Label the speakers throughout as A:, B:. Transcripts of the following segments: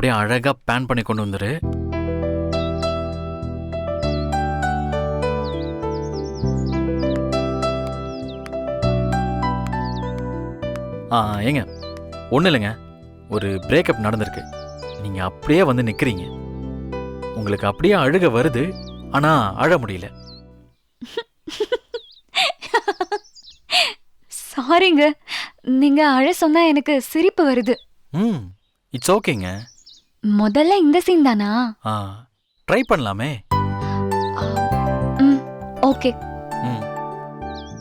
A: அப்படியே அழகா பேன் பண்ணி கொண்டு வந்துரு. ஆ ஏங்க ஒன்றும் இல்லைங்க. ஒரு பிரேக்கப் நடந்திருக்கு. நீங்கள் அப்படியே வந்து நிற்கிறீங்க உங்களுக்கு அப்படியே அழுக வருது ஆனால் அழ முடியல.
B: சாரிங்க நீங்க அழ சொன்னா எனக்கு சிரிப்பு வருது.
A: ம் இட்ஸ் ஓகேங்க
B: முதல்ல இந்த சீன் தானா?
A: ஆ ட்ரை பண்ணலாமே.
B: ஆ, ம் ஓகே
A: ம்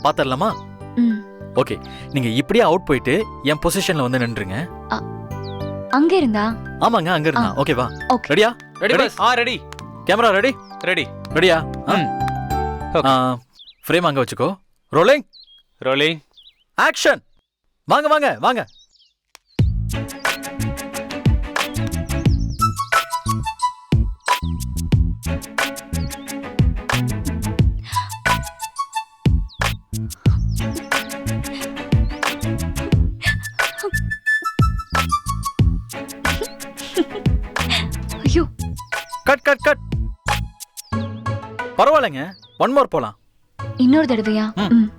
A: பார்த்துடலாமா
B: ம்.
A: ஓகே நீங்கள் இப்படியே அவுட் போயிட்டு என் பொசிஷனில் வந்து நின்றுங்க
B: அங்க இருந்தா?
A: ஆமாங்க அங்கே இருந்தா. ஓகேவா
B: ஓகே
A: ரெடியா
C: ரெடி? பஸ் ஆ ரெடி
A: கேமரா ரெடி
C: ரெடி
A: ரெடியா
C: ம். Okay.
A: ஃப்ரேம் அங்கே வச்சுக்கோ. ரோலிங்
C: ரோலிங்
A: ஆக்ஷன் வாங்க வாங்க வாங்க. கட் கட் கட் பரவாயில்லைங்க. ஒன் மோர் போலாம்.
B: இன்னொரு தடவையா?
A: ம்.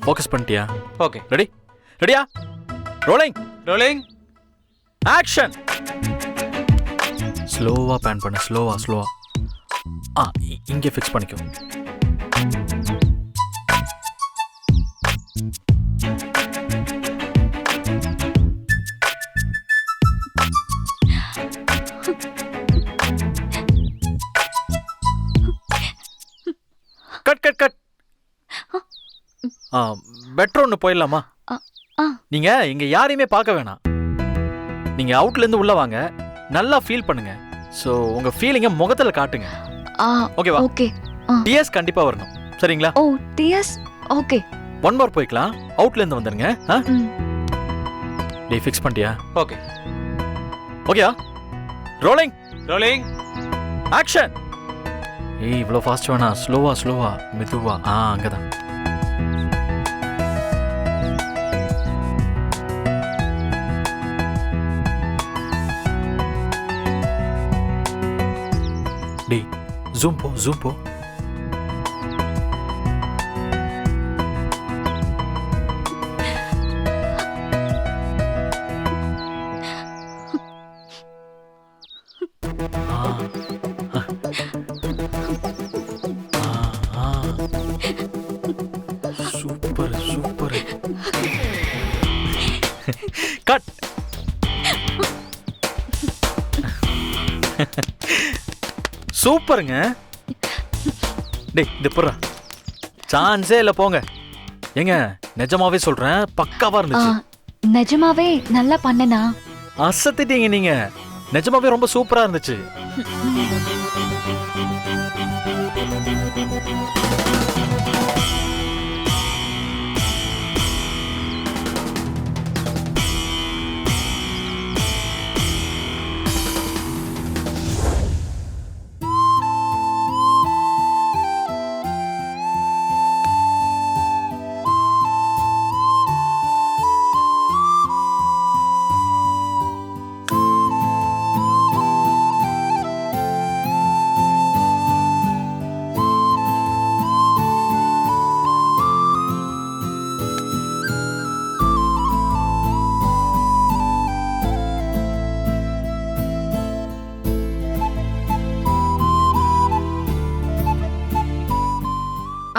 A: ஃபோக்கஸ் பண்ணிட்டியா?
C: ஓகே
A: ரெடி ரெடியா ரோலிங்
C: ரோலிங்
A: ஆக்ஷன் ஸ்லோவா பேன் பண்ணு. ஸ்லோவா ஸ்லோவா ஆ இ- இங்கே ஃபிக்ஸ் பண்ணிக்கோ. Cut cut cut. ஒன்று போயிடலாமா. நீங்க இங்க யாரையுமே பார்க்க வேணாம். நீங்க அவுட்ல இருந்து உள்ள வாங்க. நல்லா ஃபீல் பண்ணுங்க. ஸோ உங்க ஃபீலிங்க முகத்துல காட்டுங்க.
B: ஆ
A: ஓகேவா?
B: ஓகே.
A: டிஎஸ் கண்டிப்பா வரணும். சரிங்களா?
B: ஓ டிஎஸ் ஓகே.
A: ஒன் மோர் போய்க்கலாம். அவுட்ல இருந்து வந்துருங்க டேய் ஃபிக்ஸ் பண்ணிட்டியா?
C: ஓகே.
A: ஓகேயா ரோலிங்
C: ரோலிங்
A: ஆக்ஷன் ஏய் இவ்வளோ ஃபாஸ்ட் வேணா. ஸ்லோவா ஸ்லோவா மெதுவா. ஆ அங்கே தான் டேய் ஜூம் போ ஜூம் போ. சூப்பருங்க டேய் இது புறா சான்ஸே இல்லை போங்க. ஏங்க நிஜமாவே சொல்றேன் பக்காவா இருந்துச்சு.
B: நிஜமாவே நல்லா பண்ணனா?
A: அசத்திட்டீங்க நீங்க. நிஜமாவே ரொம்ப சூப்பரா இருந்துச்சு.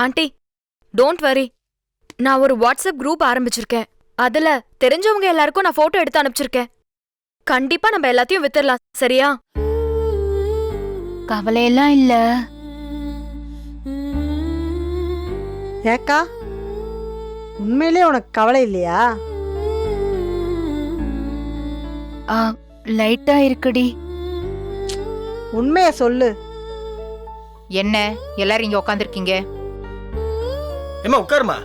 D: ஆண்டி டோன்ட் வரி நான் ஒரு வாட்ஸ்அப் குரூப் ஆரம்பிச்சிருக்கேன். அதுல தெரிஞ்சவங்க எல்லாருக்கும் நான் போட்டோ எடுத்து அனுப்பிச்சிருக்கேன். கண்டிப்பா நம்ம எல்லாத்தையும் வித்துடலாம் சரியா?
B: கவலையெல்லாம் இல்ல.
E: ஏக்கா உண்மையிலே உனக்கு கவலை இல்லையா?
B: ஆ லைட்டா இருக்குடி.
E: உண்மைய சொல்லு.
F: என்ன எல்லாரும் இங்க உட்காந்துருக்கீங்க
G: ஏம்மா உட்காருமா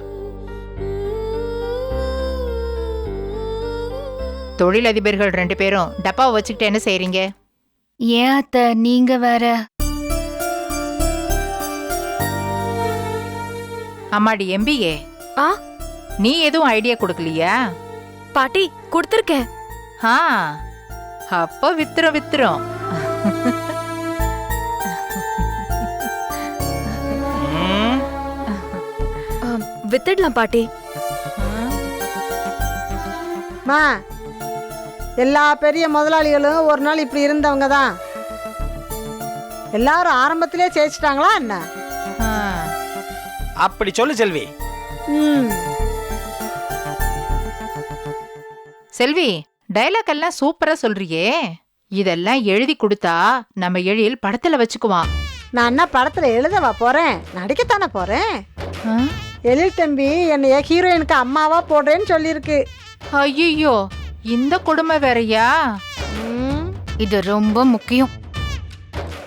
F: தொழிலதிபர்கள் ரெண்டு பேரும் டப்பாவை வச்சுக்கிட்டு என்ன செய்றீங்க?
B: ஏன் அத்த நீங்க வேற?
F: அம்மாடி எம்பிஏ.
D: ஆ?
F: நீ எதுவும் ஐடியா கொடுக்கலையா?
D: பாட்டி கொடுத்துருக்கேன்.
F: ஆ அப்போ வித்துரும் வித்துரும்.
D: வித்துடலாம் பாட்டி.
E: மா எல்லா பெரிய முதலாளிகளும் ஒரு நாள் இப்படி இருந்தவங்க தான். எல்லாரும் ஆரம்பத்திலே ஜெயிச்சிட்டாங்களா என்ன.
G: அப்படி சொல்லு செல்வி.
E: ம்.
F: செல்வி டைலாக் எல்லாம் சூப்பரா சொல்றியே. இதெல்லாம் எழுதி கொடுத்தா நம்ம எழில் படத்துல வச்சுக்குவான்.
E: நான் என்ன படத்தில் எழுதவா போகிறேன் நடிக்கத்தானே போகிறேன்
F: ஆ?
E: எழில் தம்பி என்னைய ஹீரோயினுக்கு அம்மாவா போடுறேன்னு சொல்லியிருக்கு.
F: ஐயையோ இந்த கொடுமை வேறயா?
E: ம்.
B: இது ரொம்ப முக்கியம்.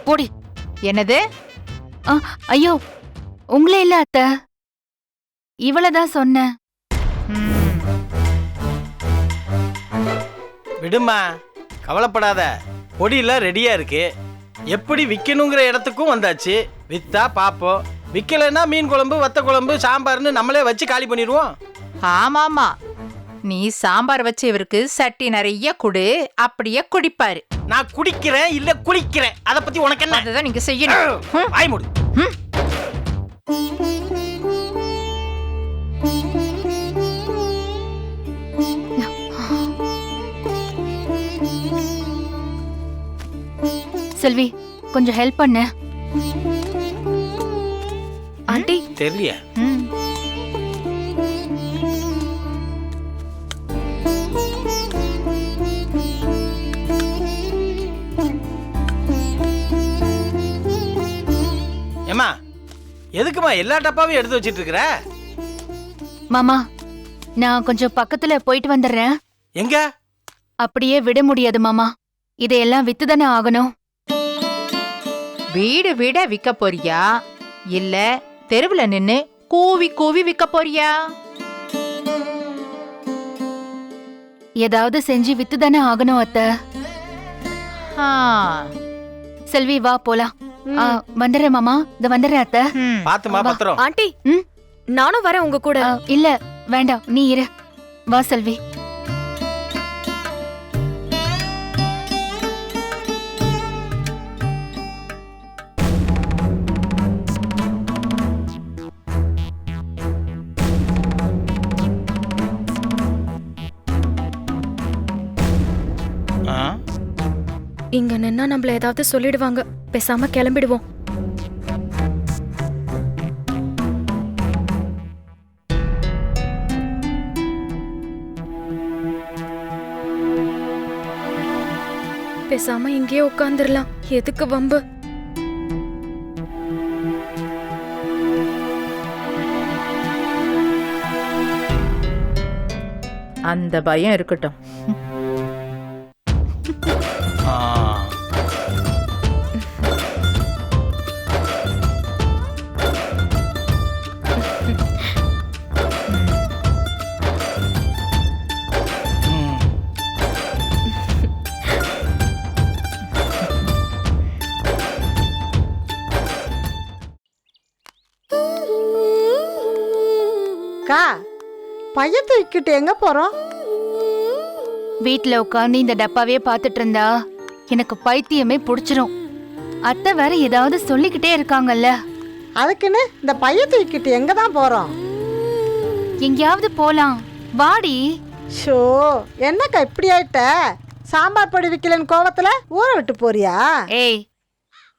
B: போடி.
F: என்னது?
B: ஆ, ஐயோ உங்களே இல்ல அத்த. இவளதான் சொன்னேன்
F: ம்,
G: விடுமா கவலைப்படாத. பொடியெல்லாம் ரெடியா இருக்கு. எப்படி விற்கணுங்கிற இடத்துக்கும் வந்தாச்சு. வித்தா பாப்போம். விற்கலைன்னா மீன் குழம்பு வத்த குழம்பு சாம்பார்னு நம்மளே வச்சு காலி பண்ணிடுவோம்.
F: ஆமாமா நீ சாம்பார் வச்சு இவருக்கு சட்டி நிறைய குடு அப்படியே குடிப்பாரு.
G: நான் குடிக்கிறேன் இல்ல குளிக்கிறேன். அத பத்தி உனக்கு என்ன?
F: அதுதான் நீங்க செய்யணும். ம்.
G: வாய் மூடு.
B: செல்வி கொஞ்சம் ஹெல்ப் பண்ணு.
D: ஆண்டி
G: தெரியல
F: ம்.
G: ஏமா எதுக்குமா எல்லா டப்பாவையும் எடுத்து வச்சிட்டு இருக்கிற
B: மாமா நான் கொஞ்சம் பக்கத்துல போயிட்டு வந்துடுறேன்.
G: எங்க?
B: அப்படியே விட முடியாது மாமா. இதையெல்லாம் வித்து தானே ஆகணும்.
F: வீடு வீட விக்க போறியா? இல்ல தெருவுல நின்னு கூவி கூவி விக்க போறியா?
B: ஏதாவது செஞ்சு வித்து தானே ஆகணும் அத்த.
F: ஆ.
B: செல்வி வா போலாம். ஆ, வந்துடுறேன் மாமா. இந்த வந்துடுறேன் அத்த.
F: ம்.
G: பாத்துமா. பத்திரம்?
D: ஆண்டி
B: ம்?
D: நானும் வரேன் உங்க கூட.
B: ஆ, இல்ல வேண்டாம். நீ இரு. வா செல்வி.
D: இங்க நின்னா நம்மள ஏதாவது சொல்லிடுவாங்க. பேசாம கிளம்பிடுவோம். பேசாம இங்கேயே உட்காந்துடலாம் எதுக்கு வம்பு?
F: அந்த பயம் இருக்கட்டும்.
E: பையன் தூக்கிட்டு எங்க போறோம்
B: வீட்ல உட்காந்து இந்த டப்பாவே பார்த்துட்டு இருந்தா எனக்கு பைத்தியமே புடிச்சிரும். அத்தை வேற ஏதாவது சொல்லிக்கிட்டே இருக்காங்கல்ல.
E: அதுக்குன்னு இந்த பையன் தூக்கிட்டு எங்க தான் போறோம்
B: எங்கேயாவது போலாம். வாடி.
E: ஷோ என்னக்கா இப்படி ஆயிட்ட? சாம்பார் பொடி விக்கலன்னு கோவத்துல ஊற விட்டு போறியா?
B: ஏய்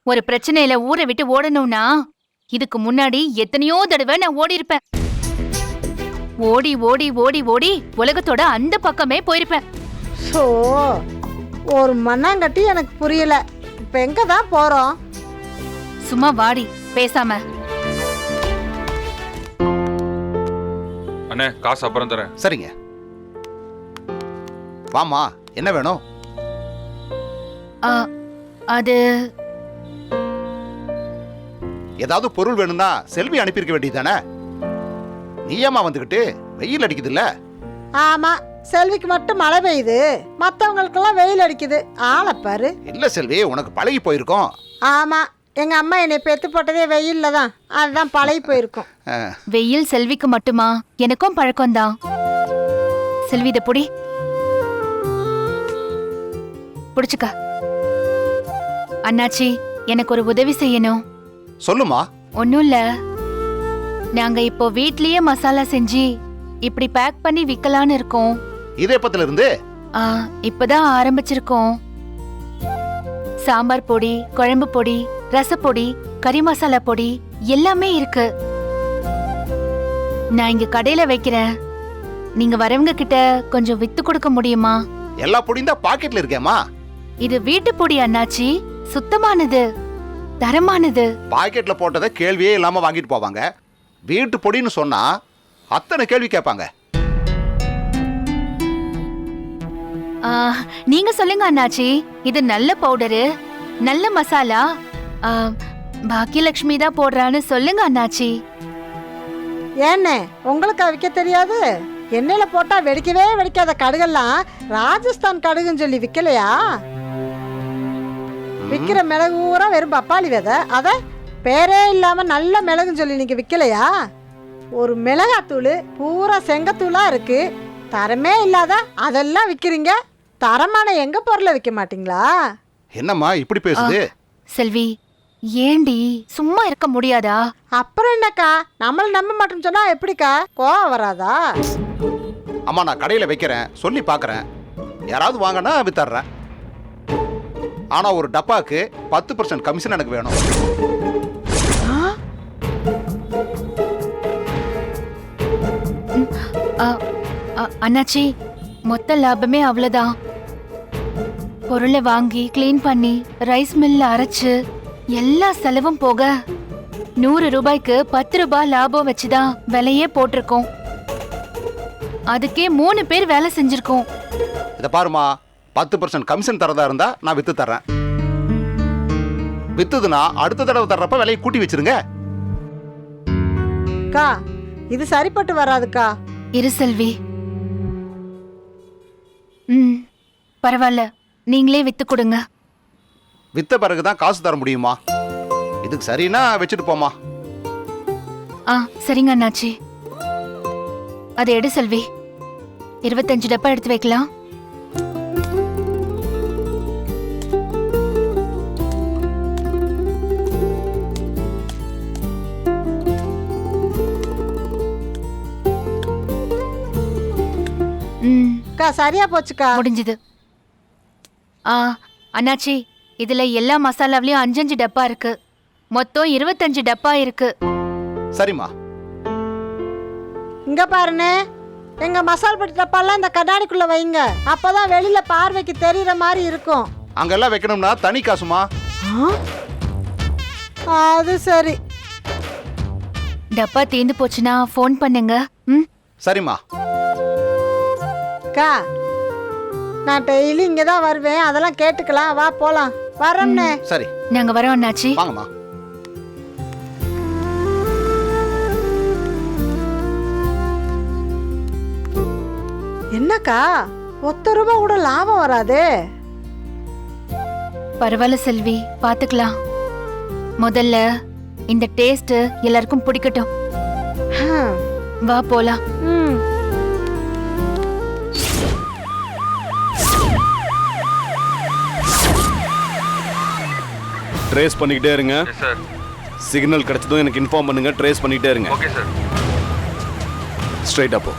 B: ஒரு பிரச்சனையில ஊரை விட்டு ஓடணும்னா இதுக்கு முன்னாடி எத்தனையோ தடவை நான் ஓடி இருப்பேன் ஓடி ஓடி ஓடி ஓடி உலகத்தோட அந்த பக்கமே போயிருப்பேன்.
E: ஷோ ஒரு மண்ணாங்கட்டி எனக்கு புரியல. இப்ப எங்க தான் போறோம்?
B: சும்மா வாடி பேசாம.
H: அண்ணே காசு அப்புறம் தரேன்.
I: சரிங்க. வாமா என்ன வேணும்?
B: ஆ, அது
I: ஏதாவது பொருள் வேணும்னா செல்வி அனுப்பியிருக்க வேண்டியதானே நீ ஏமா வந்துகிட்டு? வெயில் அடிக்குதுல்ல?
E: ஆமா செல்விக்கு மட்டும் மழை பெய்யுது. மத்தவங்களுக்கெல்லாம் வெயில் அடிக்குது. ஆளை பாரு.
I: இல்ல செல்வி உனக்கு பழகி போயிருக்கோம்.
E: ஆமா எங்க அம்மா என்னை பெத்து போட்டதே வெயில்ல தான். அதுதான் பழகி போயிருக்கும்.
B: வெயில் செல்விக்கு மட்டுமா? எனக்கும் பழக்கம்தான். செல்வி இத புடி. புடிச்சுக்க. அண்ணாச்சி எனக்கு ஒரு உதவி செய்யணும்.
I: சொல்லுமா
B: ஒன்றும் இல்ல. நாங்க இப்போ வீட்லயே மசாலா செஞ்சு இப்படி பேக் பண்ணி விக்கலான்னு இருக்கோம்.
I: இது எப்பத்துல இருந்து
B: ஆ, இப்பதான் ஆரம்பிச்சிருக்கோம். சாம்பார் பொடி குழம்பு பொடி ரசப்பொடி கறி மசாலா பொடி எல்லாமே இருக்கு. நான் இங்க கடையில வைக்கிறேன். நீங்க வரவங்க கிட்ட கொஞ்சம் வித்து கொடுக்க முடியுமா?
I: எல்லா பொடியும் தான் பாக்கெட்ல இருக்கேம்மா.
B: இது வீட்டு பொடி அண்ணாச்சி சுத்தமானது தரமானது.
I: பாக்கெட்ல போட்டதை கேள்வியே இல்லாம வாங்கிட்டு போவாங்க. வீட்டு பொடின்னு சொன்னா அத்தனை கேள்வி கேட்பாங்க.
B: ஆ, நீங்க சொல்லுங்க அண்ணாச்சி. இது நல்ல பவுடரு நல்ல மசாலா. ஆ, பாக்கியலட்சுமி தான் போடுறான்னு சொல்லுங்க அண்ணாச்சி.
E: ஏண்ணே உங்களுக்கு விற்க தெரியாது? எண்ணெயில் போட்டால் வெடிக்கவே வெடிக்காத கடுகெல்லாம் ராஜஸ்தான் கடுகுன்னு சொல்லி விற்கலையா விற்கிற மிளகு ஊரா வெறும் பப்பாளி விதை. அதை பேரே இல்லாமல் நல்ல மிளகுன்னு சொல்லி நீங்கள் விற்கலையா ஒரு மிளகாத்தூள் பூரா செங்கத்தூளாக இருக்குது தரமே இல்லாத அதெல்லாம் விற்கிறீங்க தரமான எங்கள் பொருளை விற்க மாட்டீங்களா?
I: என்னம்மா இப்படி பேசுது?
B: செல்வி ஏண்டி? சும்மா இருக்க முடியாதா?
E: அப்புறம் என்னக்கா? நம்மள நம்ப மாட்டோம்னு சொன்னா எப்படிக்கா? கோவம் வராதா?
I: அம்மா நான் கடையில வைக்கிறேன். சொல்லி பார்க்கறேன் யாராவது வாங்கினா வித்தர்றேன். ஆனா ஒரு டப்பாக்கு பத்து பர்சன்ட் கமிஷன் எனக்கு வேணும்.
B: அண்ணாச்சி மொத்த லாபமே அவ்வளவுதான். பொருளை வாங்கி க்ளீன் பண்ணி ரைஸ் மில்ல அரைச்சு எல்லா செலவும் போக நூறு ரூபாய்க்கு பத்து ரூபாய் லாபம் வச்சுதான் விலையே போட்டிருக்கோம். அதுக்கே மூணு பேர் வேலை செஞ்சிருக்கோம்.
I: இதை பாருமா பத்து பர்சன்ட் கமிஷன் தரதா இருந்தா நான் வித்து தர்றேன். வித்துதுன்னா அடுத்த தடவை தர்றப்ப விலையை கூட்டி வச்சிருங்க.
E: அக்கா இது சரிப்பட்டு வராதுக்கா.
B: இரு செல்வி. ம் பரவாயில்ல நீங்களே வித்து கொடுங்க.
I: வித்த பிறகுதான் காசு தர முடியுமா? இதுக்கு சரின்னா வச்சுட்டு போமா
B: ஆ சரிங்க அண்ணாச்சி. அதை எடு செல்வி. இருபத்தஞ்சு டப்பா எடுத்து வைக்கலாம்.
E: அக்கா சரியா போச்சுக்கா.
B: முடிஞ்சது. ஆ அண்ணாச்சி இதுல எல்லா மசாலாவிலயும் அஞ்சஞ்சு டப்பா இருக்கு. மொத்தம் இருபத்தஞ்சு டப்பா இருக்கு.
I: சரிம்மா.
E: இங்க பாருண்ணே எங்க மசால் பொடி டப்பாலாம் இந்த கண்ணாடிக்குள்ள வைங்க. அப்பதான் வெளியில பார்வைக்கு தெரியற மாதிரி இருக்கும்.
I: அங்கெல்லாம் வைக்கணும்னா தனி காசுமா
E: அது சரி.
B: டப்பா தீந்து போச்சுன்னா ஃபோன் பண்ணுங்க. ம்?
I: சரிம்மா.
E: அக்கா நான் டெய்லி இங்க தான் வருவேன். அதெல்லாம் கேட்டுக்கலாம். வா போலாம். வரேன்னே
I: சரி.
B: நாங்க வரோம் அண்ணாச்சி.
I: வாங்கம்மா.
E: என்னக்கா? ஒத்த ரூபா கூட லாபம் வராதே.
B: பரவாயில்ல செல்வி பாத்துக்கலாம். முதல்ல இந்த டேஸ்ட் எல்லாருக்கும் பிடிக்கட்டும்.
E: ஹம்,
B: வா போலாம்.
E: ம்.
H: ட்ரேஸ் பண்ணிக்கிட்டே இருங்க. சிக்னல் கிடைச்சதும் எனக்கு இன்ஃபார்ம் பண்ணுங்க ட்ரேஸ் பண்ணிக்கிட்டே இருங்க. ஓகே சார் ஸ்ட்ரைட் அப்போ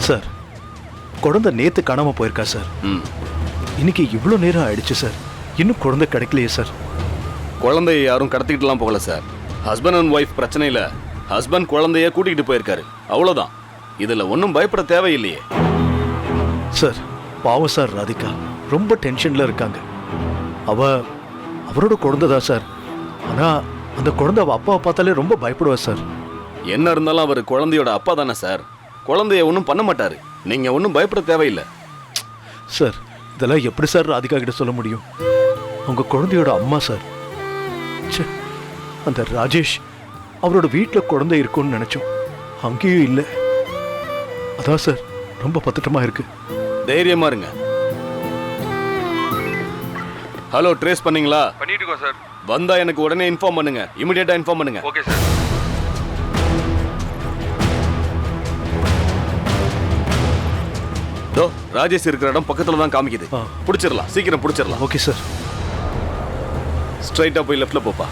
J: சார் குழந்தை நேத்து காணாம போயிருக்கா சார்
H: ம்.
J: இன்னைக்கு இவ்வளோ நேரம் ஆயிடுச்சு சார் இன்னும் குழந்தை கிடைக்கலையே சார்
H: குழந்தைய யாரும் கடத்திக்கிட்டுலாம் போகல சார் ஹஸ்பண்ட் அண்ட் ஒய்ஃப் பிரச்சனையில ஹஸ்பண்ட் குழந்தைய கூட்டிகிட்டு போயிருக்காரு. அவ்வளோதான் இதுல ஒன்றும் பயப்பட தேவையில்லையே.
J: சார் பாவம் சார் ராதிகா. ரொம்ப டென்ஷன்ல இருக்காங்க. அவ அவரோட குழந்தை தான் சார். ஆனா அந்த குழந்தை அவ அப்பாவை பார்த்தாலே ரொம்ப பயப்படுவா சார்.
H: என்ன இருந்தாலும் அவர் குழந்தையோட அப்பா தானே சார். குழந்தைய ஒன்றும் பண்ண மாட்டாரு. நீங்க ஒன்றும் பயப்பட தேவையில்லை.
J: சார் இதெல்லாம் எப்படி சார் ராதிகா கிட்ட சொல்ல முடியும்? அவங்க குழந்தையோட அம்மா சார். அந்த ராஜேஷ். அவரோட வீட்டில் குழந்தை இருக்கும்னு நினைச்சோம். அங்கேயும் இல்லை. அதான் சார் ரொம்ப பதட்டமா இருக்கு.
H: தைரியமா இருங்க. ஹலோ ட்ரேஸ் பண்ணீங்களா?
K: பண்ணிட்டு இருக்கோம் சார்.
H: வந்தா எனக்கு உடனே இன்ஃபார்ம் பண்ணுங்க. இமிடியேட்டா இன்ஃபார்ம் பண்ணுங்க.
C: Okay sir.
H: தோ ராஜேஷ் இருக்கிற இடம் பக்கத்துல தான் காமிக்குது. புடிச்சிடலாம் சீக்கிரம் புடிச்சிடலாம்.
J: Okay sir.
H: ஸ்ட்ரைட்டா போய் லெஃப்ட்ல போப்பா.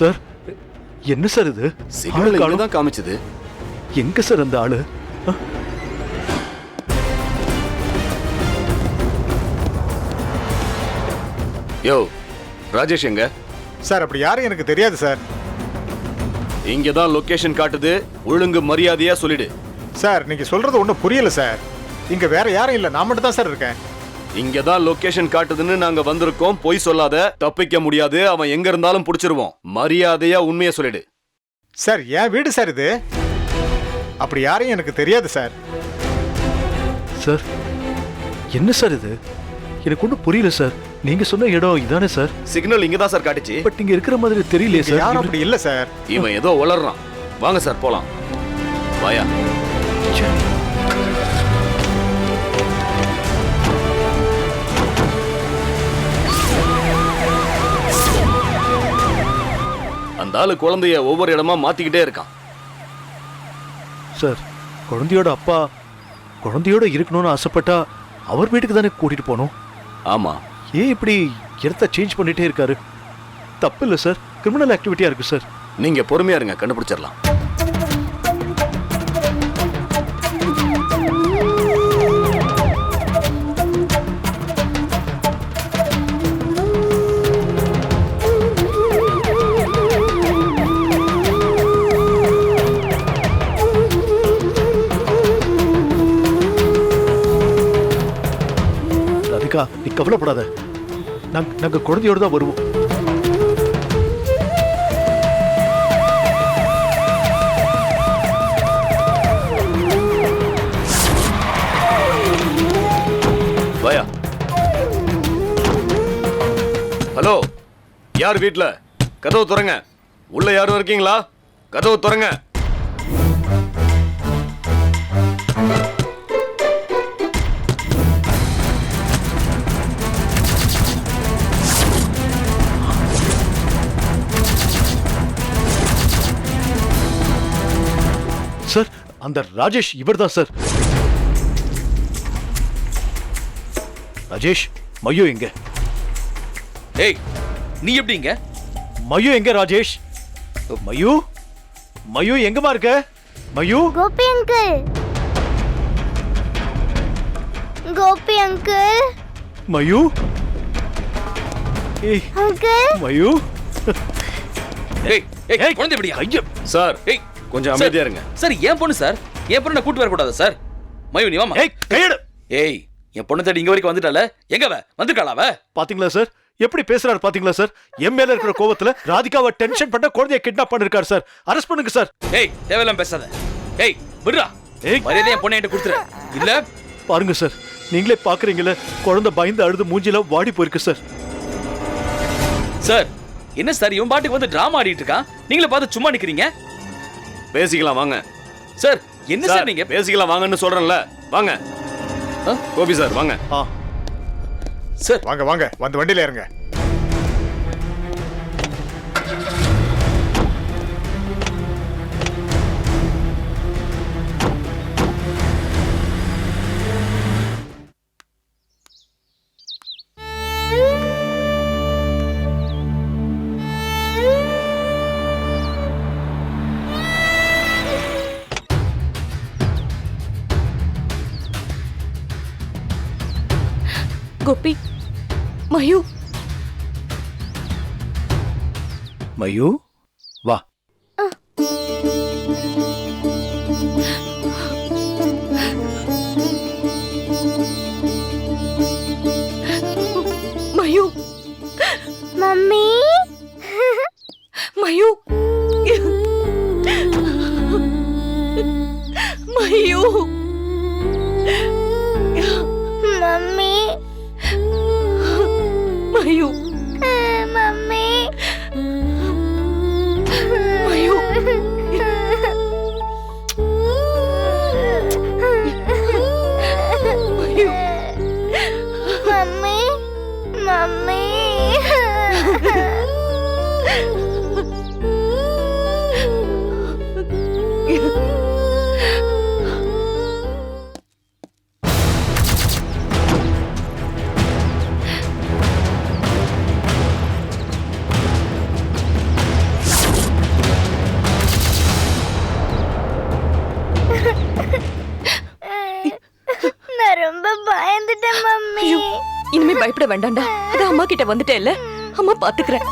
J: சார் என்ன சார் இது?
H: சிக்னல். தான் காமிச்சது.
J: எங்க சார் அந்த ஆளு?
H: யோ ராஜேஷ் எங்க?
K: சார் அப்படி யாரும் எனக்கு தெரியாது சார்.
H: இங்க தான் லொகேஷன் காட்டுது. ஒழுங்கு மரியாதையா சொல்லிடு.
K: சார் நீங்க சொல்றது ஒன்றும் புரியல சார். இங்க வேற யாரும் இல்ல. நான் மட்டும் தான் சார் இருக்கேன்.
H: இங்க தான் லொகேஷன் காட்டுதுன்னு நாங்க வந்திருக்கோம். பொய் சொல்லாத தப்பிக்க முடியாது. அவன் எங்க இருந்தாலும் புடிச்சிருவோம் மரியாதையா உண்மையை சொல்லிடு.
K: சார் என் வீடு சார் இது. அப்படி யாரையும் எனக்கு தெரியாது சார்.
J: சார் என்ன சார் இது? எனக்கு ஒன்றும் புரியல சார். நீங்க சொன்ன இடம் இதானே சார்?
H: சிக்னல் இங்க தான் சார் காட்டுச்சு.
J: பட் நீங்க இருக்கிற மாதிரி தெரியலையே
K: இங்க
J: சார்.
K: யாரும் அப்படி இல்ல சார்.
H: இவன் ஏதோ உளறான் வாங்க சார் போலாம். வாயா. அந்த ஆளு குழந்தைய ஒவ்வொரு இடமா மாத்திக்கிட்டே இருக்கான்.
J: சார் குழந்தையோட அப்பா குழந்தையோட இருக்கணும்னு ஆசைப்பட்டா அவர் வீட்டுக்கு தானே கூட்டிட்டு போகணும்?
H: ஆமா.
J: ஏன் இப்படி இடத்த சேஞ்ச் பண்ணிட்டே இருக்காரு? தப்பு இல்லை சார். கிரிமினல் ஆக்டிவிட்டியா இருக்கு சார்.
H: நீங்க பொறுமையா இருங்க கண்டுபிடிச்சிடலாம்.
J: அக்கா நீ கவலைப்படாத. நாங்க நாங்க குழந்தையோடு தான் வருவோம்.
H: வாயா. ஹலோ யார் வீட்டில் கதவு திறங்க. உள்ள யாரும் இருக்கீங்களா? கதவு திறங்க.
J: சார். அந்த ராஜேஷ் இவர்தான் சார். ராஜேஷ் மயு எங்க?
C: ஏய் நீ எப்படிங்க?
J: மயு எங்க ராஜேஷ்? மயு? மயு எங்கம்மா இருக்க? மயு?
L: Gopi uncle Gopi uncle
J: மயு? ஏய்
L: அங்கிள்
J: மயு?
C: ஏய் ஏய் குழந்தை எப்படியா?
J: ஐயா
H: சார்
C: ஏய்
H: கொஞ்சம். அமைதியா இருங்க.
C: சார் என் பொண்ணு சார். என் பொண்ணு நான் கூட்டு வரக்கூடாது சார். மயூ நீ வாமா
J: ஏய் கையெடு.
C: ஏய் என் பொண்ணு தேடி இங்க வரைக்கும் வந்துட்டால எங்க அவ? வந்திருக்காளா அவ?
J: பாத்தீங்களா சார்? எப்படி பேசுறாரு பாத்தீங்களா சார்? என் மேல இருக்கிற கோவத்துல ராதிகாவை டென்ஷன் பண்ண குழந்தைய கிட்னாப் பண்ணிருக்காரு சார். அரெஸ்ட் பண்ணுங்க சார்.
C: ஏய் தேவையில்லாம பேசாத. ஏய் விடுறா.
J: ஏய்.
C: மரியாதை என் பொண்ணை என்கிட்ட கொடுத்துரு. இல்ல?
J: பாருங்க சார். நீங்களே பாக்குறீங்கல்ல குழந்தை பயந்து அழுது மூஞ்சில வாடி போயிருக்கு சார்.
C: சார் என்ன சார்? இவன் பாட்டுக்கு வந்து டிராமா ஆடிட்டு இருக்கான். நீங்களே பார்த்து சும்மா நிக்கிறீங்க?
H: பேசிக்கலாம் வாங்க.
C: சார் என்ன சார் நீங்க?
H: பேசிக்கலாம் வாங்கன்னு சொல்றேன்ல. வாங்க.
C: ஆ?
H: கோபி சார் வாங்க.
J: ஆ.
C: சார்.
K: வாங்க வாங்க. வந்து வண்டியில இருங்க
M: അറിയൂ വാ മയു മമ്മി മയു മയു
L: മമ്മി മയു பயப்பட வேண்டாம்டா. அது அம்மா கிட்ட வந்துட்டேல்ல அம்மா பாத்துக்கிறேன்.